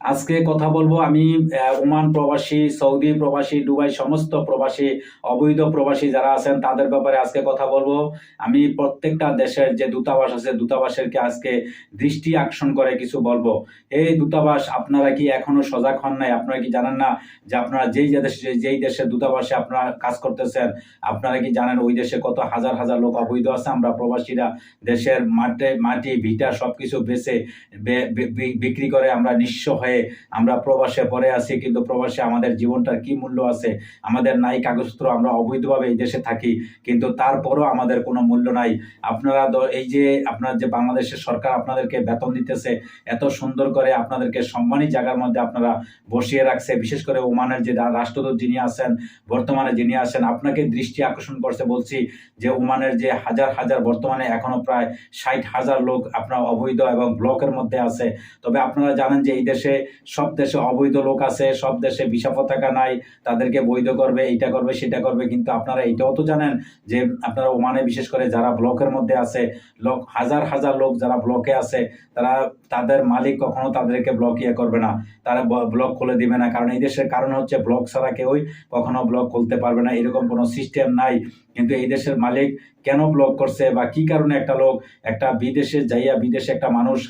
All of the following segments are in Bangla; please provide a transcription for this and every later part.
আজকে কথা বলব আমি ওমান প্রবাসী, সৌদি প্রবাসী, দুবাই সমস্ত প্রবাসী, অবৈধ প্রবাসী যারা আছেন, তাদের ব্যাপারে আজকে কথা বলব। আমি প্রত্যেকটা দেশের যে দূতাবাস আছে, দূতাবাসেরকে আজকে দৃষ্টি আকর্ষণ করে কিছু বলব। এই দূতাবাস, আপনারা কি এখনও সজাগ হন নাই? আপনারা কি জানেন না যে আপনারা যেই দেশে, যেই দেশের দূতাবাসে আপনারা কাজ করতেছেন, আপনারা কি জানেন ওই দেশে কত হাজার হাজার লোক অবৈধ আছে? আমরা প্রবাসীরা দেশের মাঠে, মাটি, ভিটা সবকিছু বেচে, বে- বি- বি- বিক্রি করে আমরা নিঃস্ব হয়ে আমরা প্রবাসে পড়ে আছি, কিন্তু প্রবাসে আমাদের জীবনটার কি মূল্য আছে? আমাদের নাই কাগজপত্র, আমরা অবৈধভাবে এই দেশে থাকি, কিন্তু তারপরও আমাদের কোনো মূল্য নাই। আপনারা এই যে আপনার যে বাংলাদেশের সরকার আপনাদেরকে বেতন দিতেছে, এত সুন্দর করে আপনাদেরকে সম্মানী জায়গার মধ্যে আপনারা বসিয়ে রাখছে, বিশেষ করে ওমানের যে রাষ্ট্রদূত যিনি আছেন, বর্তমানে যিনি আছেন, আপনাকে দৃষ্টি আকর্ষণ করছে বলছি যে ওমানের যে হাজার হাজার, বর্তমানে এখনও প্রায় ষাট হাজার লোক আপনার অবৈধ এবং ব্লকের মধ্যে আছে। তবে আপনারা জানেন যে এই দেশে সব দেশে অবৈধ লোক আছে, সব দেশে ভিসা পতাকা নাই, তাদেরকে বৈধ করবে, এইটা করবে, সেটা করবে, কিন্তু আপনারা এইটাও তো জানেন যে আপনারা ওমানে বিশেষ করে যারা ব্লকের মধ্যে আছে, লোক, হাজার হাজার লোক যারা ব্লকে আছে, তারা, তাদের মালিক কখনো তাদেরকে ব্লক ইয়ে করবে না। তারা ব্লক খুলে দিবে না, কারণ এই দেশের কারণ হচ্ছে ব্লক ছাড়া কেউই কখনো ব্লক খুলতে পারবে না, এরকম কোনো সিস্টেম নাই। কিন্তু এই দেশের মালিক কেন ব্লক করছে বা কি কারণে একটা লোক, একটা বিদেশে যাইয়া বিদেশে একটা মানুষ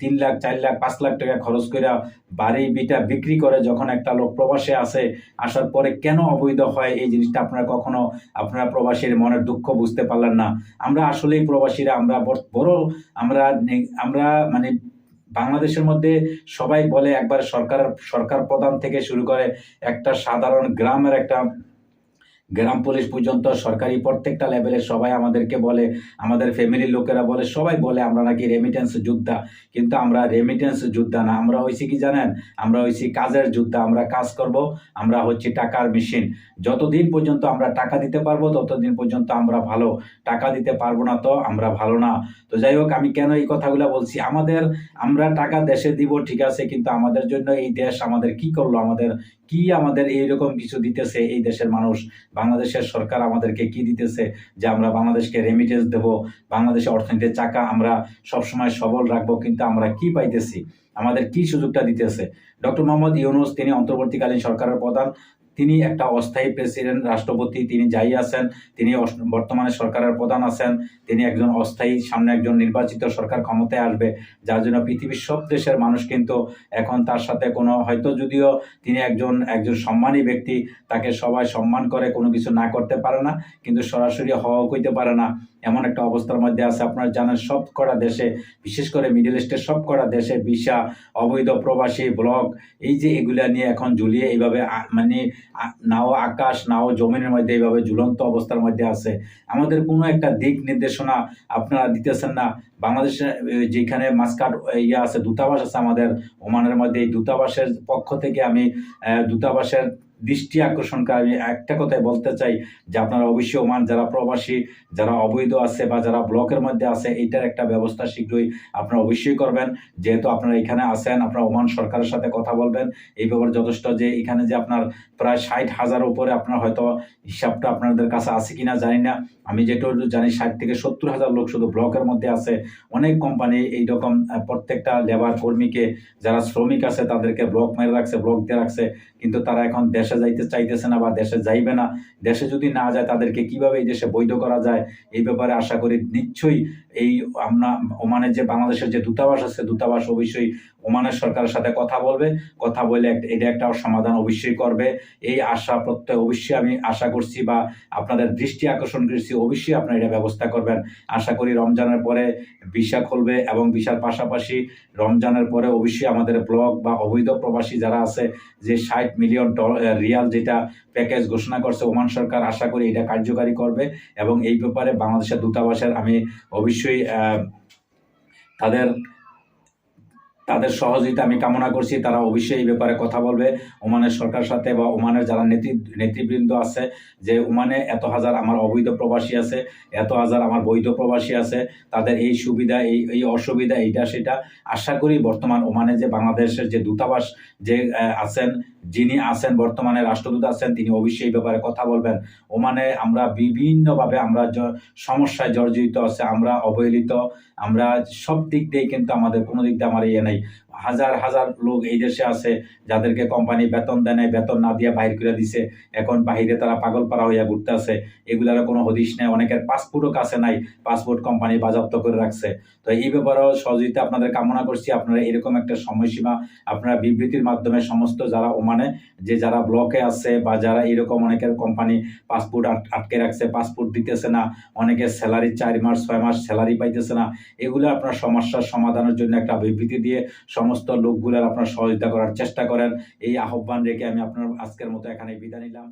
তিন লাখ, চার লাখ, পাঁচ লাখ টাকা খরচ করে বাড়ি, বিটা বিক্রি করে যখন একটা লোক প্রবাসে আসে, আসার পরে কেন অবৈধ হয় এই জিনিসটা আপনারা কখনো, আপনারা প্রবাসীর মনের দুঃখ বুঝতে পারলেন না। আমরা আসলেই প্রবাসীরা, আমরা বড়- আমরা আমরা মানে বাংলাদেশের মধ্যে সবাই বলে একবার সরকারের সরকার প্রধান থেকে শুরু করে একটা সাধারণ গ্রামের একটা গ্রাম পুলিশ পর্যন্ত, সরকারি প্রত্যেকটা লেভেলে সবাই আমাদেরকে বলে, আমাদের ফ্যামিলির লোকেরা বলে, সবাই বলে আমরা নাকি রেমিটেন্স যোদ্ধা। কিন্তু আমরা রেমিটেন্স যোদ্ধা না, আমরা হয়েছি কি জানেন? আমরা হয়েছি কাজের যোদ্ধা, আমরা কাজ করব, আমরা হচ্ছে টাকার মেশিন যতদিন পর্যন্ত আমরা টাকা দিতে পারব, ততদিন পর্যন্ত আমরা ভালো। টাকা দিতে পারব না তো আমরা ভালো না। তো যাই হোক, আমি কেন এই কথাগুলো বলছি? আমাদের, আমরা টাকা দেশে দিব, ঠিক আছে, কিন্তু আমাদের জন্য এই দেশ আমাদের কি করল? আমাদের কি আমাদের এইরকম কিছু দিতেছে এই দেশের মানুষ? বাংলাদেশের সরকার আমাদেরকে কি দিতেছে? যে আমরা বাংলাদেশকে রেমিটেন্স দেব, বাংলাদেশের অর্থনীতির চাকা আমরা সবসময় সবল রাখব, কিন্তু আমরা কি পাইতেছি? আমাদের কি সুযোগটা দিতেছে? ডক্টর মোহাম্মদ ইউনুস, তিনি অন্তর্বর্তীকালীন সরকারের প্রধান। তিনি একটা অস্থায়ী প্রেসিডেন্ট, রাষ্ট্রপতি, তিনি যাই আছেন, তিনি বর্তমানে সরকারের প্রধান আছেন, তিনি একজন অস্থায়ী, সামনে একজন নির্বাচিত সরকার ক্ষমতায় আসবে, যার জন্য পৃথিবীর সব দেশের মানুষ কিন্তু এখন তার সাথে কোনো, হয়তো যদিও তিনি একজন একজন সম্মানী ব্যক্তি, তাকে সবাই সম্মান করে, কোনো কিছু না করতে পারে না, কিন্তু সরাসরি হওয়া কইতে পারে না। এমন একটা অবস্থার মধ্যে আছে, আপনারা জানেন সব কটা দেশে, বিশেষ করে মিডল ইস্টের সব কটা দেশে ভিসা, অবৈধ প্রবাসী, ব্লক, এই যে এগুলা নিয়ে এখন ঝুলিয়ে এইভাবে মানে নাও আকাশ, নাও জমিনের মধ্যে, এইভাবে ঝুলন্ত অবস্থার মধ্যে আছে। আমাদের কোনো একটা দিক নির্দেশনা আপনারা দিতেছেন না। বাংলাদেশে যেখানে মাস্কাট ইয়ে আছে, দূতাবাস আছে আমাদের, ওমানের মধ্যে। এই দূতাবাসের পক্ষ থেকে আমি দূতাবাসের দৃষ্টি আকর্ষণ করে আমি একটা কথাই বলতে চাই যে আপনারা অবশ্যই ওমান, যারা প্রবাসী, যারা অবৈধ আছে বা যারা ব্লকের মধ্যে আছে, এইটার একটা ব্যবস্থা শীঘ্রই আপনারা অবশ্যই করবেন। যেহেতু আপনারা এখানে আছেন, আপনারা ওমান সরকারের সাথে কথা বলবেন। এই ব্যাপারে যথেষ্ট যে এখানে যে আপনার প্রায় ষাট হাজার উপরে আপনার হয়তো হিসাবটা আপনাদের কাছে আছে কিনা জানি না। আমি যেটুকু জানি, ষাট থেকে সত্তর হাজার লোক শুধু ব্লকের মধ্যে আছে। অনেক কোম্পানি এইরকম প্রত্যেকটা লেবার কর্মীকে, যারা শ্রমিক আছে, তাদেরকে ব্লক মেরে রাখছে, ব্লক দিয়ে রাখছে। কিন্তু তারা এখন দেশে যাইতে চাইতেছে না বা দেশে যাইবে না, দেশে যদি না যায় তাদেরকে কীভাবে এই দেশে বৈধ করা যায়? এই ব্যাপারে আশা করি নিশ্চয়ই এই আমরা ওমানের যে বাংলাদেশের যে দূতাবাস আছে, দূতাবাস অবশ্যই ওমানের সরকারের সাথে কথা বলবে। কথা বলে এটা একটা সমাধান অবশ্যই করবে। এই আশা প্রত্যয় অবশ্যই আমি আশা করছি বা আপনাদের দৃষ্টি আকর্ষণ করছি, অবশ্যই আপনারা এটা ব্যবস্থা করবেন। আশা করি রমজানের পরে ভিসা খুলবে এবং ভিসার পাশাপাশি রমজানের পরে অবশ্যই আমাদের ব্লক বা অবৈধ প্রবাসী যারা আছে, যে ষাট মিলিয়ন রিয়াল যেটা প্যাকেজ ঘোষণা করছে ওমান সরকার, আশা করি এটা কার্যকারী করবে। এবং এই ব্যাপারে বাংলাদেশের দূতাবাসের আমি অবশ্যই আহ, তাদের তাদের সহযোগিতা আমি কামনা করছি, তারা অবশ্যই এই ব্যাপারে কথা বলবে। ওমানের সরকার সাথে বা ওমানের যারা নেতৃ, নেতৃবৃন্দ আছে, যে ওমানে এত হাজার আমার অবৈধ প্রবাসী আছে, এত হাজার আমার বৈধ প্রবাসী আছে, তাদের এই সুবিধা, এই এই অসুবিধা, এইটা, সেটা, আশা করি বর্তমান ওমানে যে বাংলাদেশের যে দূতাবাস যে আছেন, যিনি আছেন, বর্তমানে রাষ্ট্রদূত আছেন, তিনি অবশ্যই এই ব্যাপারে কথা বলবেন। ওমানে আমরা বিভিন্নভাবে আমরা সমস্যায় জর্জরিত আছে, আমরা অবহেলিত, আমরা সব দিক দিয়ে কিন্তু আমাদের কোনো দিক দিয়ে আমার ইয়ে নেই। হাজার হাজার লোক এই দেশে আছে, যাদেরকে কোম্পানি বেতন দেয় নাই, বেতন না দিয়ে বাহির করে দিছে। এখন বাহিরে তারা পাগল পাড়া হইয়া ঘুরতে আছে এগুলার কোনো হদিশ নেই, অনেকের পাসপোর্টও কাছে নাই পাসপোর্ট কোম্পানি বাজেয়াপ্ত করে রাখছে। তো এই ব্যাপারেও সহযোগিতা আপনাদের কামনা করছি, আপনারা এরকম একটা সময়সীমা, আপনারা বিবৃতির মাধ্যমে সমস্ত যারা ওমানে, যে যারা ব্লকে আছে বা যারা এরকম অনেকের কোম্পানি পাসপোর্ট আটকে রাখছে পাসপোর্ট দিতেছে না অনেকের স্যালারি চার মাস, ছয় মাস স্যালারি পাইতেছে না, এগুলো আপনার সমস্যার সমাধানের জন্য একটা বিবৃতি দিয়ে সমস্ত লোকগুলোর আপনার সহযোগিতা করার চেষ্টা করেন। এই আহ্বান রেখে আমি আপনার আজকের মতো এখানে বিদায় নিলাম।